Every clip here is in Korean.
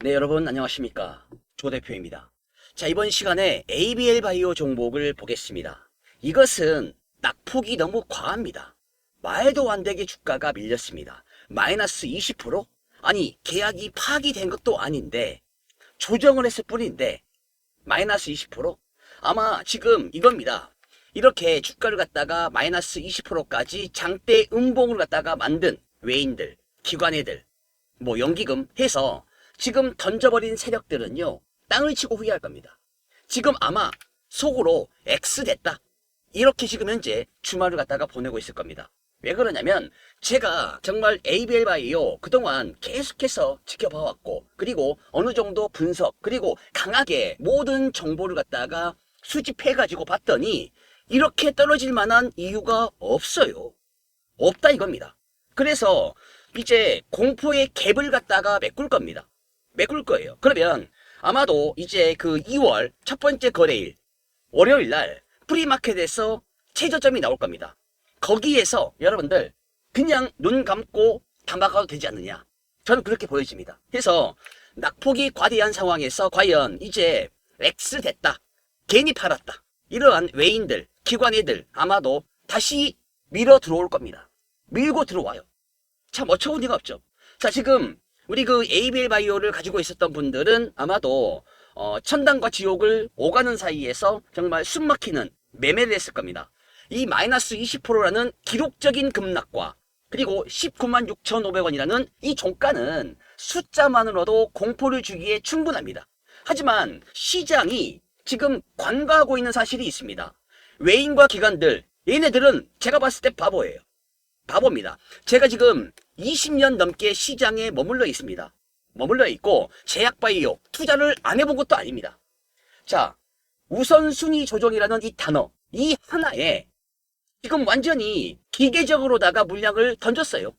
네, 여러분 안녕하십니까. 조 대표입니다. 자, 이번 시간에 ABL 바이오 종목을 보겠습니다. 이것은 낙폭이 너무 과합니다. 말도 안 되게 주가가 밀렸습니다. 마이너스 20%? 아니, 계약이 파기된 것도 아닌데, 조정을 했을 뿐인데, 마이너스 20%? 아마 지금 이겁니다. 이렇게 주가를 갖다가 마이너스 20%까지 장대 음봉을 갖다가 만든 외인들, 기관애들, 뭐 연기금 해서 지금 던져버린 세력들은요 땅을 치고 후회할 겁니다. 지금 아마 속으로 X 됐다. 이렇게 지금 현재 주말을 갖다가 보내고 있을 겁니다. 왜 그러냐면 제가 정말 ABL 바이오 그동안 계속해서 지켜봐왔고 그리고 어느 정도 분석 그리고 강하게 모든 정보를 갖다가 수집해가지고 봤더니 이렇게 떨어질 만한 이유가 없어요. 없다 이겁니다. 그래서 이제 공포의 갭을 갖다가 메꿀 겁니다. 메꿀 거예요. 그러면 아마도 이제 그 2월 첫 번째 거래일 월요일 날 프리마켓에서 최저점이 나올 겁니다. 거기에서 여러분들 그냥 눈 감고 담아가도 되지 않느냐. 저는 그렇게 보여집니다. 그래서 낙폭이 과대한 상황에서 과연 이제 X 됐다. 괜히 팔았다. 이러한 외인들, 기관애들 아마도 다시 밀어 들어올 겁니다. 밀고 들어와요. 참 어처구니가 없죠. 자, 지금 우리 그 ABL 바이오를 가지고 있었던 분들은 아마도 어, 천당과 지옥을 오가는 사이에서 정말 숨막히는 매매를 했을 겁니다. 이 마이너스 20%라는 기록적인 급락과 그리고 19만 6,500원이라는 이 종가는 숫자만으로도 공포를 주기에 충분합니다. 하지만 시장이 지금 관가하고 있는 사실이 있습니다. 외인과 기관들, 얘네들은 제가 봤을 때 바보예요. 바보입니다. 제가 지금 20년 넘게 시장에 머물러 있습니다. 머물러 있고 제약바이오 투자를 안 해본 것도 아닙니다. 자, 우선순위 조정이라는 이 단어, 이 하나에 지금 완전히 기계적으로다가 물량을 던졌어요.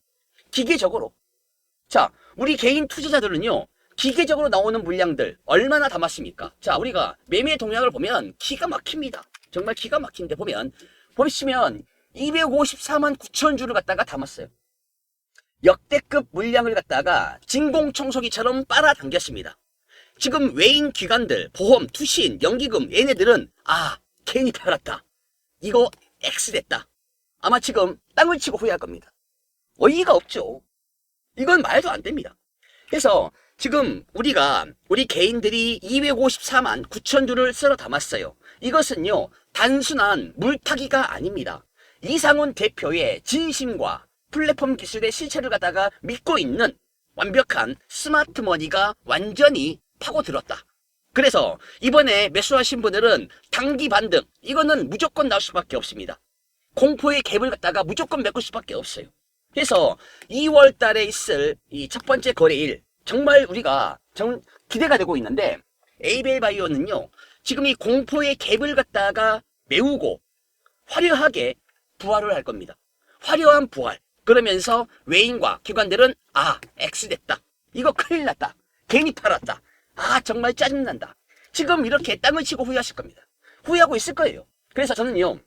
기계적으로. 자, 우리 개인 투자자들은요, 기계적으로 나오는 물량들 얼마나 담았습니까? 자, 우리가 매매 동향을 보면 기가 막힙니다. 정말 기가 막힌데 보면, 보시면 254만 9천 주를 갖다가 담았어요. 역대급 물량을 갖다가 진공청소기처럼 빨아당겼습니다. 지금 외인 기관들, 보험, 투신, 연기금 얘네들은 아 괜히 팔았다. 이거 X 됐다. 아마 지금 땅을 치고 후회할 겁니다. 어이가 없죠. 이건 말도 안 됩니다. 그래서 지금 우리가 우리 개인들이 254만 9천 주를 쓸어 담았어요. 이것은요 단순한 물타기가 아닙니다. 이상훈 대표의 진심과 플랫폼 기술의 실체를 갖다가 믿고 있는 완벽한 스마트 머니가 완전히 파고들었다. 그래서 이번에 매수하신 분들은 단기 반등 이거는 무조건 나올 수밖에 없습니다. 공포의 갭을 갖다가 무조건 메꿀 수밖에 없어요. 그래서 2월 달에 있을 이 첫 번째 거래일 정말 우리가 정 기대가 되고 있는데 에이벨 바이오는요 지금 이 공포의 갭을 갖다가 메우고 화려하게 부활을 할 겁니다. 화려한 부활. 그러면서 외인과 기관들은 아 X 됐다. 이거 큰일 났다. 괜히 팔았다. 아 정말 짜증난다. 지금 이렇게 땅을 치고 후회하실 겁니다. 후회하고 있을 거예요. 그래서 저는요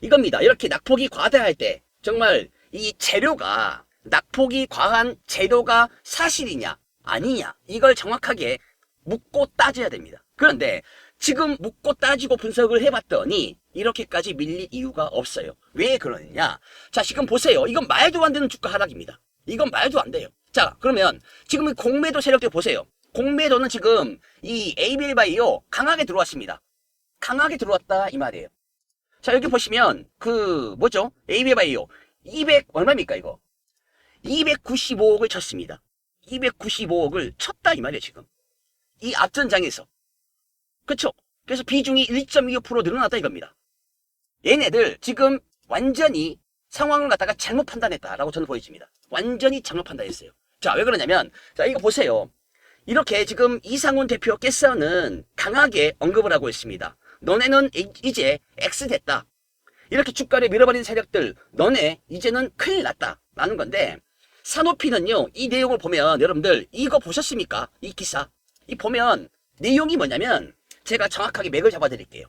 이겁니다. 이렇게 낙폭이 과다할 때 정말 이 재료가 낙폭이 과한 재료가 사실이냐 아니냐 이걸 정확하게 묻고 따져야 됩니다. 그런데 지금 묻고 따지고 분석을 해봤더니 이렇게까지 밀릴 이유가 없어요. 왜 그러느냐? 자, 지금 보세요. 이건 말도 안 되는 주가 하락입니다. 이건 말도 안 돼요. 자, 그러면 지금 이 공매도 세력들 보세요. 공매도는 지금 이 ABL 바이오 강하게 들어왔습니다. 강하게 들어왔다 이 말이에요. 자, 여기 보시면 그 뭐죠? ABL 바이오 200 얼마입니까 이거? 295억을 쳤습니다. 295억을 쳤다 이 말이에요 지금. 이 앞전장에서. 그쵸? 그래서 비중이 1.25% 늘어났다 이겁니다. 얘네들 지금 완전히 상황을 갖다가 잘못 판단했다라고 저는 보여집니다. 완전히 잘못 판단했어요. 자, 왜 그러냐면, 자, 이거 보세요. 이렇게 지금 이상훈 대표께서는 강하게 언급을 하고 있습니다. 너네는 이- 이제 X 됐다. 이렇게 주가를 밀어버린 세력들, 너네 이제는 큰일 났다. 라는 건데, 산호피는요, 이 내용을 보면 여러분들 이거 보셨습니까? 이 기사. 이 보면 내용이 뭐냐면, 제가 정확하게 맥을 잡아드릴게요.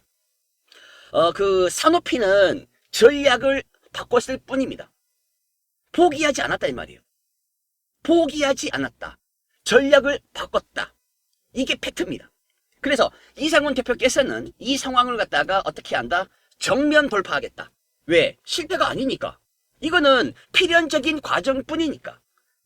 어, 그 산호피는 전략을 바꿨을 뿐입니다. 포기하지 않았다 이 말이에요. 포기하지 않았다. 전략을 바꿨다. 이게 팩트입니다. 그래서 이상훈 대표께서는 이 상황을 갖다가 어떻게 한다? 정면 돌파하겠다. 왜? 실패가 아니니까. 이거는 필연적인 과정뿐이니까.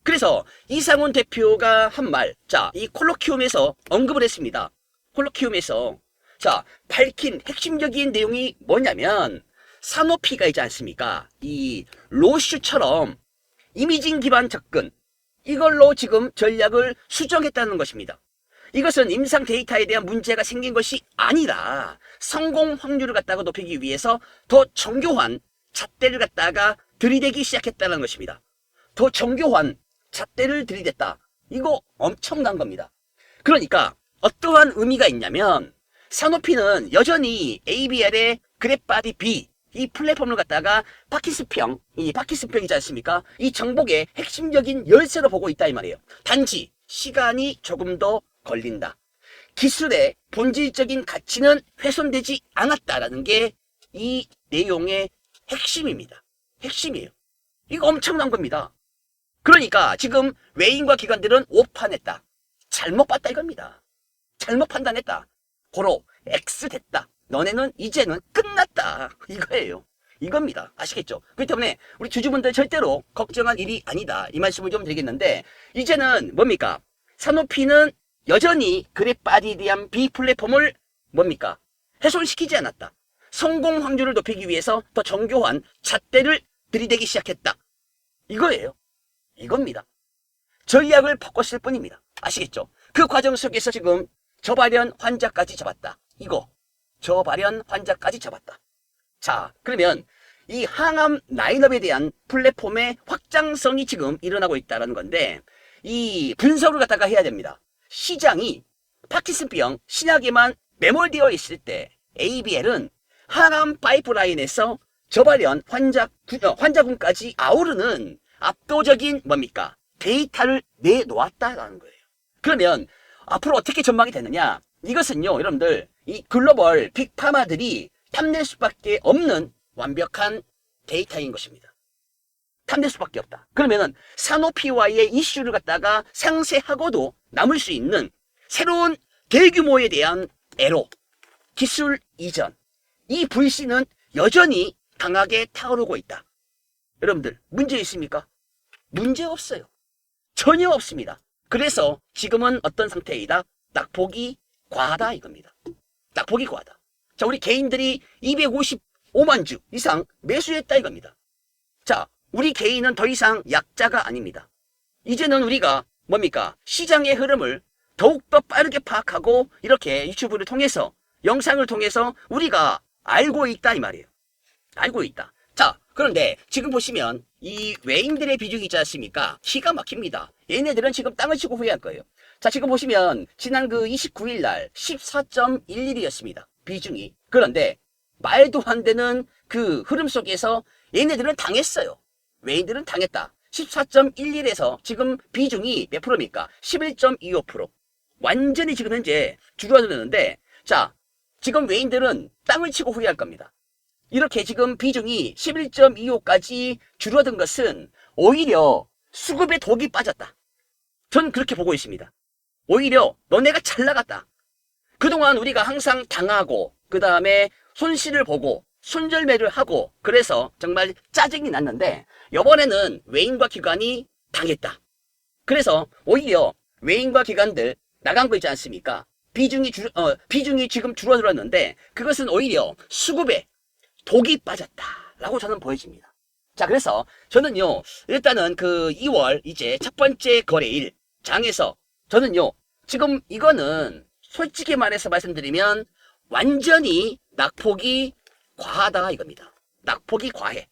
그래서 이상훈 대표가 한 말, 자, 이 콜로키움에서 언급을 했습니다. 콜로키움에서. 자, 밝힌 핵심적인 내용이 뭐냐면, 산오피가 있지 않습니까? 이 로슈처럼 이미징 기반 접근, 이걸로 지금 전략을 수정했다는 것입니다. 이것은 임상 데이터에 대한 문제가 생긴 것이 아니라 성공 확률을 갖다가 높이기 위해서 더 정교한 잣대를 갖다가 들이대기 시작했다는 것입니다. 더 정교한 잣대를 들이댔다. 이거 엄청난 겁니다. 그러니까 어떠한 의미가 있냐면 산오피는 여전히 ABL의 그래바디 B 이 플랫폼을 갖다가 파키스평, 이 파키스평이지 않습니까? 이 정복의 핵심적인 열쇠로 보고 있다 이 말이에요. 단지 시간이 조금 더 걸린다. 기술의 본질적인 가치는 훼손되지 않았다라는 게 이 내용의 핵심입니다. 핵심이에요. 이거 엄청난 겁니다. 그러니까 지금 외인과 기관들은 오판했다. 잘못 봤다 이겁니다. 잘못 판단했다. 고로 X 됐다. 너네는 이제는 끝났다. 이거예요. 이겁니다. 아시겠죠? 그렇기 때문에 우리 주주분들 절대로 걱정할 일이 아니다. 이 말씀을 좀 드리겠는데 이제는 뭡니까? 산오피는 여전히 그래파디디안 B 플랫폼을 뭡니까? 훼손시키지 않았다. 성공 확률을 높이기 위해서 더 정교한 잣대를 들이대기 시작했다. 이거예요. 이겁니다. 전략을 바꿨을 뿐입니다. 아시겠죠? 그 과정 속에서 지금 저발현 환자까지 잡았다. 이거. 저발현 환자까지 잡았다. 자, 그러면 이 항암 라인업에 대한 플랫폼의 확장성이 지금 일어나고 있다는 건데 이 분석을 갖다가 해야 됩니다. 시장이 파키슨병 신약에만 매몰되어 있을 때 ABL은 항암 파이프라인에서 저발현 환자, 어, 환자군까지 아우르는 압도적인 뭡니까? 데이터를 내놓았다라는 거예요. 그러면 앞으로 어떻게 전망이 되느냐? 이것은요, 여러분들, 이 글로벌 빅파마들이 탐낼 수밖에 없는 완벽한 데이터인 것입니다. 탐낼 수밖에 없다. 그러면은 산오피와의 이슈를 갖다가 상세하고도 남을 수 있는 새로운 대규모에 대한 애로, 기술 이전, 이 불씨는 여전히 강하게 타오르고 있다. 여러분들, 문제 있습니까? 문제 없어요. 전혀 없습니다. 그래서 지금은 어떤 상태이다? 낙폭이 과하다 이겁니다. 낙폭이 과하다. 자, 우리 개인들이 255만 주 이상 매수했다 이겁니다. 자, 우리 개인은 더 이상 약자가 아닙니다. 이제는 우리가 뭡니까? 시장의 흐름을 더욱더 빠르게 파악하고 이렇게 유튜브를 통해서 영상을 통해서 우리가 알고 있다 이 말이에요. 알고 있다. 자, 그런데 지금 보시면 이 외인들의 비중이 있지 않습니까? 기가 막힙니다. 얘네들은 지금 땅을 치고 후회할 거예요. 자, 지금 보시면 지난 그 29일 날 14.11이었습니다. 비중이. 그런데 말도 안 되는 그 흐름 속에서 얘네들은 당했어요. 외인들은 당했다. 14.11에서 지금 비중이 몇 프로입니까? 11.25%. 완전히 지금 현재 줄어들었는데, 자, 지금 외인들은 땅을 치고 후회할 겁니다. 이렇게 지금 비중이 11.25까지 줄어든 것은 오히려 수급에 독이 빠졌다. 전 그렇게 보고 있습니다. 오히려 너네가 잘 나갔다. 그동안 우리가 항상 당하고 그 다음에 손실을 보고 손절매를 하고 그래서 정말 짜증이 났는데 이번에는 외인과 기관이 당했다. 그래서 오히려 외인과 기관들 나간 거 있지 않습니까? 비중이 줄, 어, 비중이 지금 줄어들었는데 그것은 오히려 수급에 독이 빠졌다라고 저는 보여집니다. 자, 그래서 저는요, 일단은 그 2월 이제 첫 번째 거래일 장에서 저는요, 지금 이거는 솔직히 말해서 말씀드리면 완전히 낙폭이 과하다 이겁니다. 낙폭이 과해.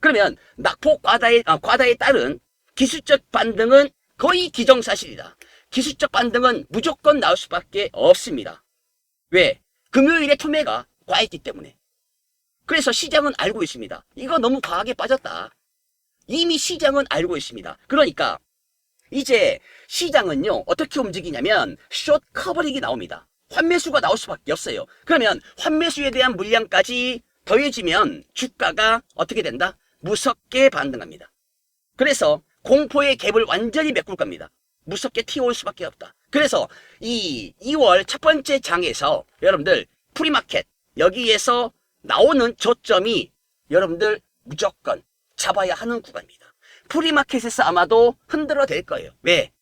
그러면 낙폭 과다에, 아, 과다에 따른 기술적 반등은 거의 기정사실이다. 기술적 반등은 무조건 나올 수밖에 없습니다. 왜? 금요일에 투매가 과했기 때문에. 그래서 시장은 알고 있습니다. 이거 너무 과하게 빠졌다. 이미 시장은 알고 있습니다. 그러니까 이제 시장은요 어떻게 움직이냐면 숏 커버링이 나옵니다. 환매수가 나올 수밖에 없어요. 그러면 환매수에 대한 물량까지 더해지면 주가가 어떻게 된다? 무섭게 반등합니다. 그래서 공포의 갭을 완전히 메꿀 겁니다. 무섭게 튀어올 수밖에 없다. 그래서 이 2월 첫 번째 장에서 여러분들 프리마켓 여기에서 나오는 저점이 여러분들 무조건 잡아야 하는 구간입니다. 프리마켓에서 아마도 흔들어 댈 거예요. 왜?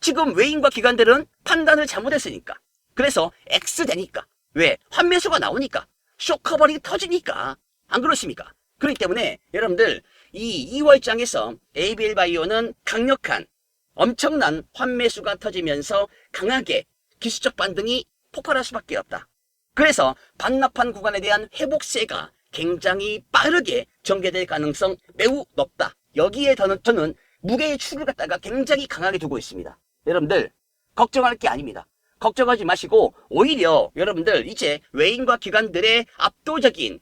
지금 외인과 기관들은 판단을 잘못했으니까. 그래서 X 되니까. 왜? 환매수가 나오니까. 쇼커버링이 터지니까. 안 그렇습니까? 그렇기 때문에 여러분들 이 2월장에서 ABL 바이오는 강력한 엄청난 환매수가 터지면서 강하게 기술적 반등이 폭발할 수밖에 없다. 그래서 반납한 구간에 대한 회복세가 굉장히 빠르게 전개될 가능성 매우 높다. 여기에 저는, 저는 무게의 축을 갖다가 굉장히 강하게 두고 있습니다. 여러분들 걱정할 게 아닙니다. 걱정하지 마시고 오히려 여러분들 이제 외인과 기관들의 압도적인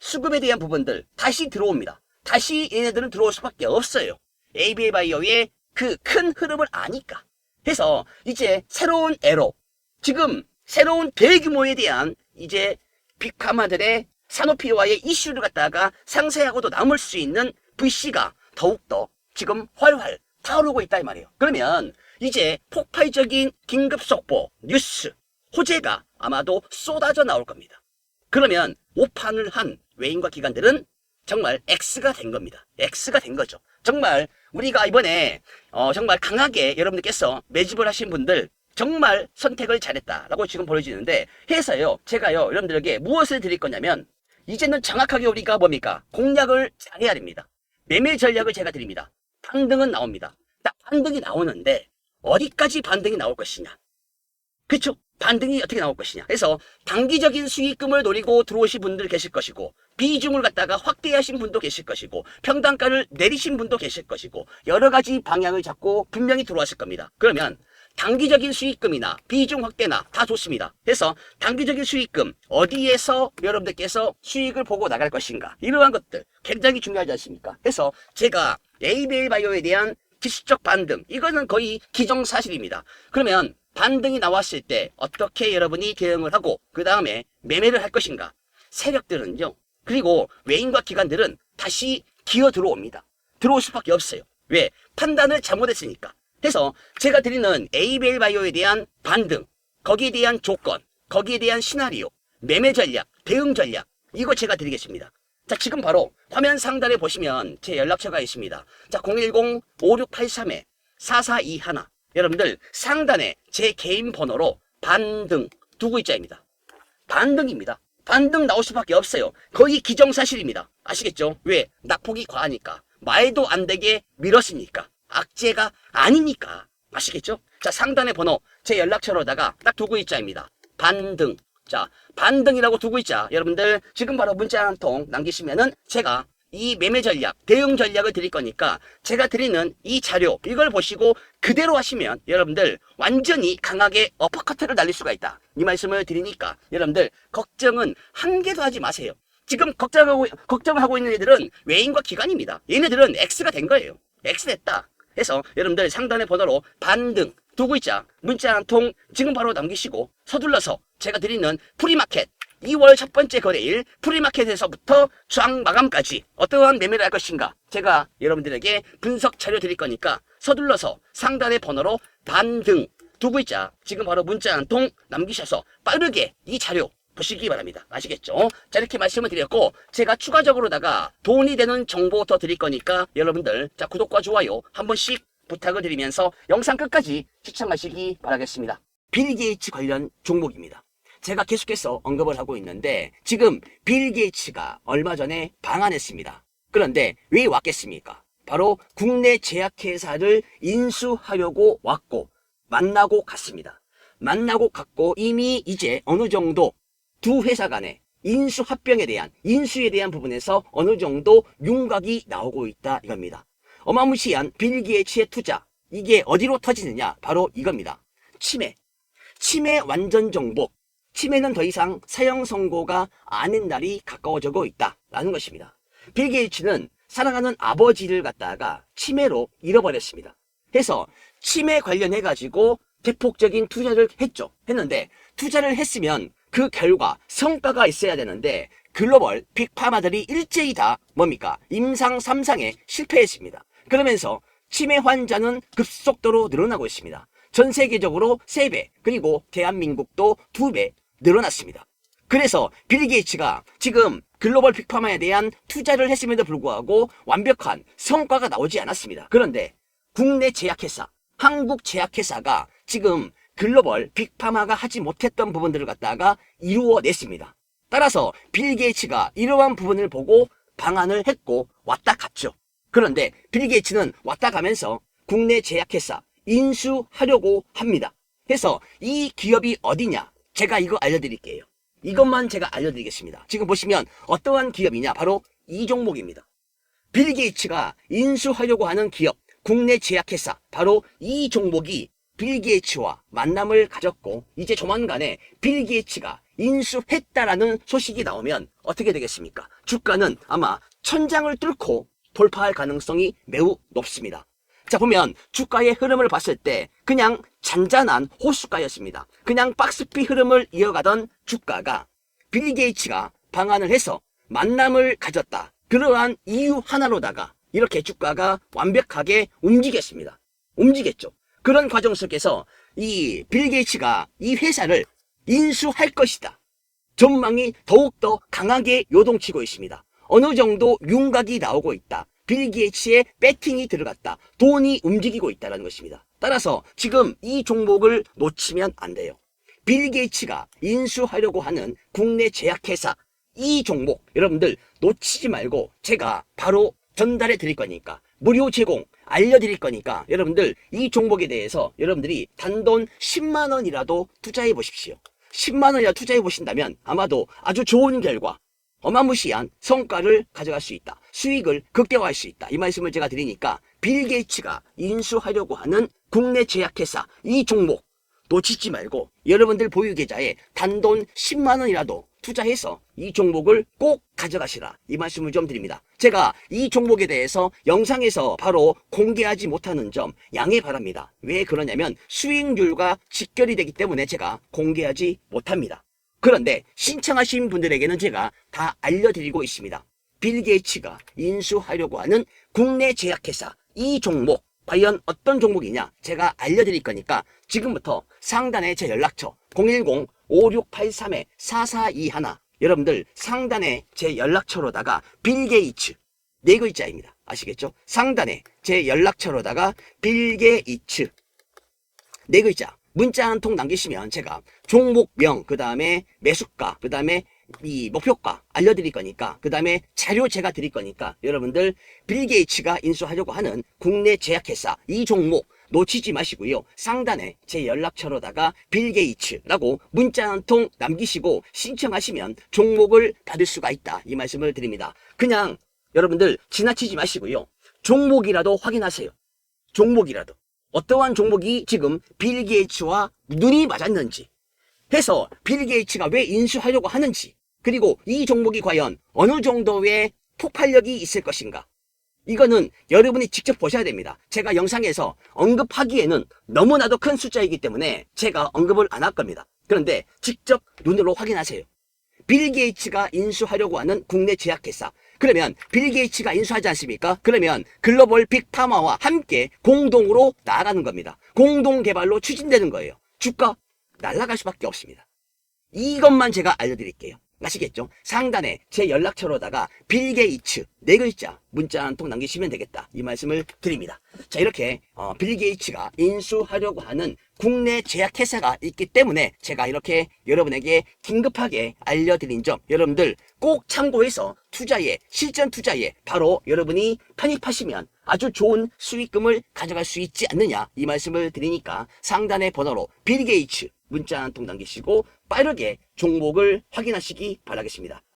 수급에 대한 부분들 다시 들어옵니다. 다시 얘네들은 들어올 수밖에 없어요. ABA 바이오의 그 큰 흐름을 아니까. 해서 이제 새로운 에로, 지금 새로운 대규모에 대한 이제 빅파마들의 산오피와의 이슈를 갖다가 상세하고도 남을 수 있는 VC가 더욱더 지금 활활 타오르고 있다 이 말이에요. 그러면 이제 폭발적인 긴급 속보, 뉴스, 호재가 아마도 쏟아져 나올 겁니다. 그러면 오판을 한 외인과 기관들은 정말 X가 된 겁니다. X가 된 거죠. 정말 우리가 이번에 어, 정말 강하게 여러분들께서 매집을 하신 분들 정말 선택을 잘했다라고 지금 보여지는데 해서요 제가요 여러분들에게 무엇을 드릴 거냐면 이제는 정확하게 우리가 뭡니까 공략을 잘해야 됩니다. 매매 전략을 제가 드립니다. 반등은 나옵니다. 딱 반등이 나오는데 어디까지 반등이 나올 것이냐 그렇죠? 반등이 어떻게 나올 것이냐. 그래서 단기적인 수익금을 노리고 들어오신 분들 계실 것이고 비중을 갖다가 확대하신 분도 계실 것이고 평단가를 내리신 분도 계실 것이고 여러 가지 방향을 잡고 분명히 들어왔을 겁니다. 그러면 단기적인 수익금이나 비중 확대나 다 좋습니다. 그래서 단기적인 수익금 어디에서 여러분들께서 수익을 보고 나갈 것인가 이러한 것들 굉장히 중요하지 않습니까? 그래서 제가 ABL 바이오에 대한 기술적 반등 이거는 거의 기정사실입니다. 그러면 반등이 나왔을 때 어떻게 여러분이 대응을 하고 그 다음에 매매를 할 것인가 세력들은요 그리고 외인과 기관들은 다시 기어 들어옵니다 들어올 수밖에 없어요 왜 판단을 잘못했으니까 해서 제가 드리는 ABL 바이오에 대한 반등 거기에 대한 조건 거기에 대한 시나리오 매매 전략 대응 전략 이거 제가 드리겠습니다 자 지금 바로 화면 상단에 보시면 제 연락처가 있습니다 자 010-5683-4421 여러분들 상단에 제 개인 번호로 반등 두 글자입니다. 반등입니다. 반등 나올 수밖에 없어요. 거의 기정사실입니다. 아시겠죠? 왜? 낙폭이 과하니까. 말도 안 되게 밀었으니까. 악재가 아니니까. 아시겠죠? 자, 상단의 번호, 제 연락처로다가 딱 두 글자입니다. 반등. 자, 반등이라고 두 글자. 여러분들 지금 바로 문자 한 통 남기시면은 제가 이 매매 전략, 대응 전략을 드릴 거니까 제가 드리는 이 자료 이걸 보시고 그대로 하시면 여러분들 완전히 강하게 어퍼커트를 날릴 수가 있다. 이 말씀을 드리니까 여러분들 걱정은 한 개도 하지 마세요. 지금 걱정하고 걱정하고 있는 애들은 외인과 기관입니다. 얘네들은 X가 된 거예요. X 됐다. 해서 여러분들 상단의 번호로 반등 두 글자. 문자 한 통 지금 바로 남기시고 서둘러서 제가 드리는 프리마켓. 2월 첫 번째 거래일 프리마켓에서부터 장 마감까지 어떠한 매매를 할 것인가 제가 여러분들에게 분석 자료 드릴 거니까 서둘러서 상단의 번호로 반등 두 글자. 지금 바로 문자 한 통 남기셔서 빠르게 이 자료 보시기 바랍니다. 아시겠죠? 자 이렇게 말씀을 드렸고 제가 추가적으로다가 돈이 되는 정보 더 드릴 거니까 여러분들 자 구독과 좋아요 한 번씩 부탁을 드리면서 영상 끝까지 시청하시기 바라겠습니다. 빌 게이츠 관련 종목입니다. 제가 계속해서 언급을 하고 있는데 지금 빌 게이츠가 얼마 전에 방한했습니다. 그런데 왜 왔겠습니까? 바로 국내 제약회사를 인수하려고 왔고 만나고 갔습니다. 만나고 갔고 이미 이제 어느 정도 두 회사 간의 인수 합병에 대한 인수에 대한 부분에서 어느 정도 윤곽이 나오고 있다 이겁니다. 어마무시한 빌 게이츠의 투자 이게 어디로 터지느냐 바로 이겁니다. 치매 치매 완전 정복 치매는 더 이상 사형 선고가 아닌 날이 가까워지고 있다라는 것입니다. 빌 게이츠는 사랑하는 아버지를 갖다가 치매로 잃어버렸습니다. 해서 치매 관련해 가지고 대폭적인 투자를 했죠. 했는데 투자를 했으면 그 결과 성과가 있어야 되는데 글로벌 빅파마들이 일제히 다 뭡니까? 임상 3상에 실패했습니다. 그러면서 치매 환자는 급속도로 늘어나고 있습니다. 전 세계적으로 3배, 그리고 대한민국도 2배 늘어났습니다. 그래서 빌 게이츠가 지금 글로벌 빅파마에 대한 투자를 했음에도 불구하고 완벽한 성과가 나오지 않았습니다. 그런데 국내 제약회사, 한국 제약회사가 지금 글로벌 빅파마가 하지 못했던 부분들을 갖다가 이루어냈습니다. 따라서 빌 게이츠가 이러한 부분을 보고 방안을 했고 왔다 갔죠. 그런데 빌 게이츠는 왔다 가면서 국내 제약회사 인수하려고 합니다. 그래서 이 기업이 어디냐? 제가 이거 알려드릴게요. 이것만 제가 알려드리겠습니다. 지금 보시면 어떠한 기업이냐? 바로 이 종목입니다. 빌 게이츠가 인수하려고 하는 기업, 국내 제약회사, 바로 이 종목이 빌 게이츠와 만남을 가졌고, 이제 조만간에 빌 게이츠가 인수했다라는 소식이 나오면 어떻게 되겠습니까? 주가는 아마 천장을 뚫고 돌파할 가능성이 매우 높습니다. 자, 보면 주가의 흐름을 봤을 때 그냥 잔잔한 호수가였습니다. 그냥 박스피 흐름을 이어가던 주가가 빌 게이츠가 방안을 해서 만남을 가졌다. 그러한 이유 하나로다가 이렇게 주가가 완벽하게 움직였습니다. 움직였죠. 그런 과정 속에서 이 빌 게이츠가 이 회사를 인수할 것이다. 전망이 더욱더 강하게 요동치고 있습니다. 어느 정도 윤곽이 나오고 있다. 빌 게이츠의 배팅이 들어갔다. 돈이 움직이고 있다는 것입니다. 따라서 지금 이 종목을 놓치면 안 돼요. 빌 게이츠가 인수하려고 하는 국내 제약회사 이 종목 여러분들 놓치지 말고 제가 바로 전달해 드릴 거니까 무료 제공 알려드릴 거니까 여러분들 이 종목에 대해서 여러분들이 단돈 10만 원이라도 투자해 보십시오. 10만 원이라 투자해 보신다면 아마도 아주 좋은 결과 어마무시한 성과를 가져갈 수 있다. 수익을 극대화할 수 있다. 이 말씀을 제가 드리니까 빌 게이츠가 인수하려고 하는 국내 제약회사 이 종목 놓치지 말고 여러분들 보유 계좌에 단돈 10만 원이라도 투자해서 이 종목을 꼭 가져가시라 이 말씀을 좀 드립니다. 제가 이 종목에 대해서 영상에서 바로 공개하지 못하는 점 양해 바랍니다. 왜 그러냐면 수익률과 직결이 되기 때문에 제가 공개하지 못합니다. 그런데 신청하신 분들에게는 제가 다 알려드리고 있습니다. 빌 게이츠가 인수하려고 하는 국내 제약회사 이 종목 과연 어떤 종목이냐 제가 알려드릴 거니까 지금부터 상단에 제 연락처 010-5683-4421 여러분들 상단에 제 연락처로다가 빌 게이츠 네 글자입니다. 아시겠죠? 상단에 제 연락처로다가 빌 게이츠 네 글자 문자 한 통 남기시면 제가 종목명 그 다음에 매수가 그 다음에 이 목표가 알려드릴 거니까 그 다음에 자료 제가 드릴 거니까 여러분들 빌 게이츠가 인수하려고 하는 국내 제약회사 이 종목 놓치지 마시고요. 상단에 제 연락처로다가 빌 게이츠라고 문자 한 통 남기시고 신청하시면 종목을 받을 수가 있다. 이 말씀을 드립니다. 그냥 여러분들 지나치지 마시고요. 종목이라도 확인하세요. 종목이라도. 어떠한 종목이 지금 빌 게이츠와 눈이 맞았는지. 해서 빌 게이츠가 왜 인수하려고 하는지. 그리고 이 종목이 과연 어느 정도의 폭발력이 있을 것인가 이거는 여러분이 직접 보셔야 됩니다. 제가 영상에서 언급하기에는 너무나도 큰 숫자이기 때문에 제가 언급을 안 할 겁니다. 그런데 직접 눈으로 확인하세요. 빌 게이츠가 인수하려고 하는 국내 제약회사. 그러면 빌 게이츠가 인수하지 않습니까? 그러면 글로벌 빅파마와 함께 공동으로 나아가는 겁니다. 공동 개발로 추진되는 거예요. 주가 날아갈 수밖에 없습니다. 이것만 제가 알려드릴게요. 아시겠죠? 상단에 제 연락처로다가 빌 게이츠 네 글자 문자 한 통 남기시면 되겠다. 이 말씀을 드립니다. 자 이렇게 어, 빌 게이츠가 인수하려고 하는 국내 제약회사가 있기 때문에 제가 이렇게 여러분에게 긴급하게 알려드린 점 여러분들 꼭 참고해서 투자에 실전 투자에 바로 여러분이 편입하시면 아주 좋은 수익금을 가져갈 수 있지 않느냐 이 말씀을 드리니까 상단의 번호로 빌 게이츠 문자 한 통 남기시고 빠르게 종목을 확인하시기 바라겠습니다.